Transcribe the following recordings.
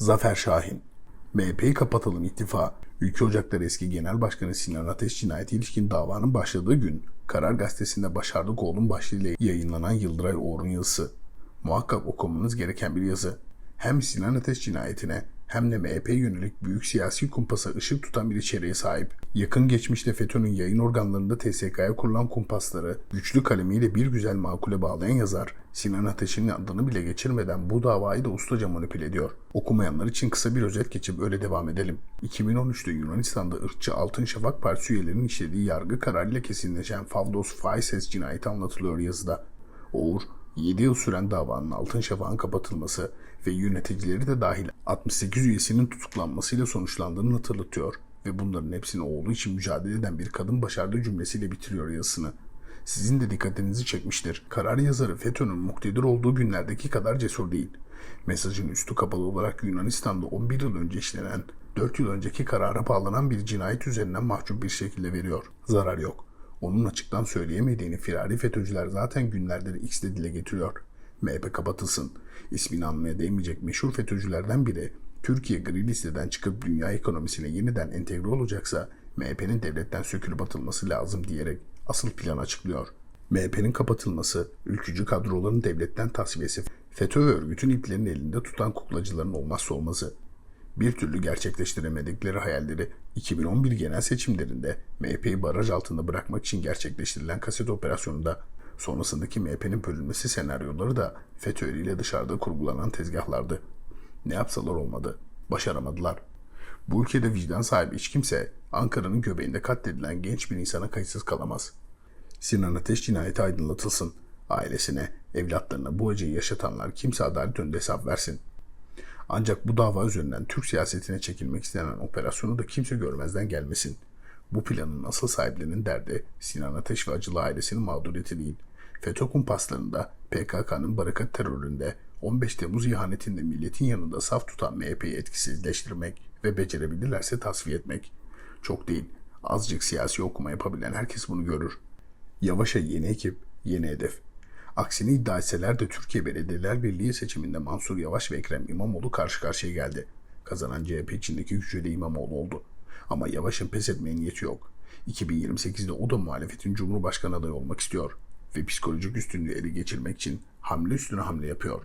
Zafer Şahin MHP'yi kapatalım ittifa. Ülke Ocakları eski Genel Başkanı Sinan Ateş cinayeti ilişkin davanın başladığı gün Karar Gazetesi'nde Başardık Oğlum başlığıyla yayınlanan Yıldıray Oğur'un yazısı. Muhakkak okumanız gereken bir yazı. Hem Sinan Ateş cinayetine hem de MHP'ye yönelik büyük siyasi kumpasa ışık tutan bir içeriğe sahip. Yakın geçmişte FETÖ'nün yayın organlarında TSK'ya kurulan kumpasları güçlü kalemiyle bir güzel makule bağlayan yazar, Sinan Ateş'in adını bile geçirmeden bu davayı da ustaca manipüle ediyor. Okumayanlar için kısa bir özet geçip öyle devam edelim. 2013'te Yunanistan'da ırkçı Altın Şafak Partisi üyelerinin işlediği yargı kararıyla kesinleşen Favdos Faises cinayeti anlatılıyor yazıda. Oğur, 7 yıl süren davanın Altın Şafak'ın kapatılması ve yöneticileri de dahil 68 üyesinin tutuklanmasıyla sonuçlandığını hatırlatıyor ve bunların hepsini oğlu için mücadele eden bir kadın başardığı cümlesiyle bitiriyor yazısını. Sizin de dikkatinizi çekmiştir. Karar yazarı FETÖ'nün muktedir olduğu günlerdeki kadar cesur değil. Mesajın üstü kapalı olarak Yunanistan'da 11 yıl önce işlenen, 4 yıl önceki karara bağlanan bir cinayet üzerinden mahcup bir şekilde veriyor. Zarar yok. Onun açıktan söyleyemediğini firari FETÖ'cüler zaten günlerdir X'de dile getiriyor. MHP kapatılsın. İsmini anmaya değmeyecek meşhur FETÖ'cülerden biri Türkiye gri listeden çıkıp dünya ekonomisine yeniden entegre olacaksa MHP'nin devletten sökülüp atılması lazım diyerek asıl plan açıklıyor. MHP'nin kapatılması, ülkücü kadroların devletten tasfiyesi, FETÖ ve örgütün iplerini elinde tutan kuklacıların olmazsa olmazı. Bir türlü gerçekleştiremedikleri hayalleri 2011 genel seçimlerinde MHP'yi baraj altında bırakmak için gerçekleştirilen kaset operasyonunda sonrasındaki MHP'nin bölünmesi senaryoları da FETÖ ile dışarıda kurgulanan tezgahlardı. Ne yapsalar olmadı. Başaramadılar. Bu ülkede vicdan sahibi hiç kimse Ankara'nın göbeğinde katledilen genç bir insana kayıtsız kalamaz. Sinan Ateş cinayeti aydınlatılsın. Ailesine, evlatlarına bu acıyı yaşatanlar kimse adalet önünde hesap versin. Ancak bu dava üzerinden Türk siyasetine çekilmek istenen operasyonu da kimse görmezden gelmesin. Bu planın asıl sahiplerinin derdi Sinan Ateş ve acılı ailesinin mağduriyeti değil. FETÖ kumpaslarında, PKK'nın barakat teröründe, 15 Temmuz ihanetinde milletin yanında saf tutan MHP'yi etkisizleştirmek ve becerebilirlerse tasfiye etmek. Çok değil, azıcık siyasi okuma yapabilen herkes bunu görür. Yavaş'a yeni ekip, yeni hedef. Aksini iddia etseler de Türkiye Belediyeler Birliği seçiminde Mansur Yavaş ve Ekrem İmamoğlu karşı karşıya geldi. Kazanan CHP içindeki güçlü İmamoğlu oldu. Ama Yavaş'ın pes etmeye niyeti yok. 2028'de o da muhalefetin Cumhurbaşkanı adayı olmak istiyor ve psikolojik üstünlüğü ele geçirmek için hamle üstüne hamle yapıyor.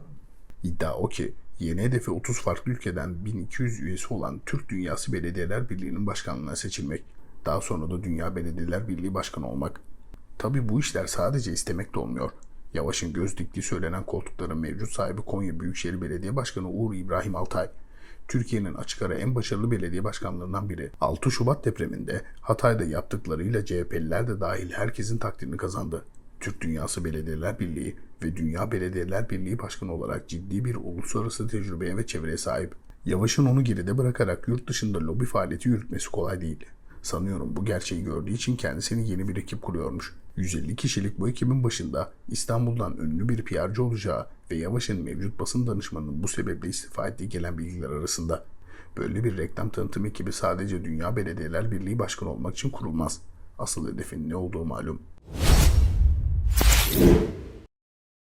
İddia o ki yeni hedefi 30 farklı ülkeden 1200 üyesi olan Türk Dünyası Belediyeler Birliği'nin başkanlığına seçilmek. Daha sonra da Dünya Belediyeler Birliği Başkanı olmak. Tabi bu işler sadece istemek de olmuyor. Yavaş'ın göz diktiği söylenen koltukların mevcut sahibi Konya Büyükşehir Belediye Başkanı Uğur İbrahim Altay. Türkiye'nin açık ara en başarılı belediye başkanlarından biri. 6 Şubat depreminde Hatay'da yaptıklarıyla CHP'liler de dahil herkesin takdirini kazandı. Türk Dünyası Belediyeler Birliği ve Dünya Belediyeler Birliği Başkanı olarak ciddi bir uluslararası tecrübeye ve çevreye sahip. Yavaş'ın onu geride bırakarak yurt dışında lobi faaliyeti yürütmesi kolay değil. Sanıyorum bu gerçeği gördüğü için kendisini yeni bir ekip kuruyormuş. 150 kişilik bu ekibin başında İstanbul'dan ünlü bir PR'cı olacağı ve Yavaş'ın mevcut basın danışmanının bu sebeple istifa ettiği gelen bilgiler arasında. Böyle bir reklam tanıtım ekibi sadece Dünya Belediyeler Birliği Başkanı olmak için kurulmaz. Asıl hedefin ne olduğu malum.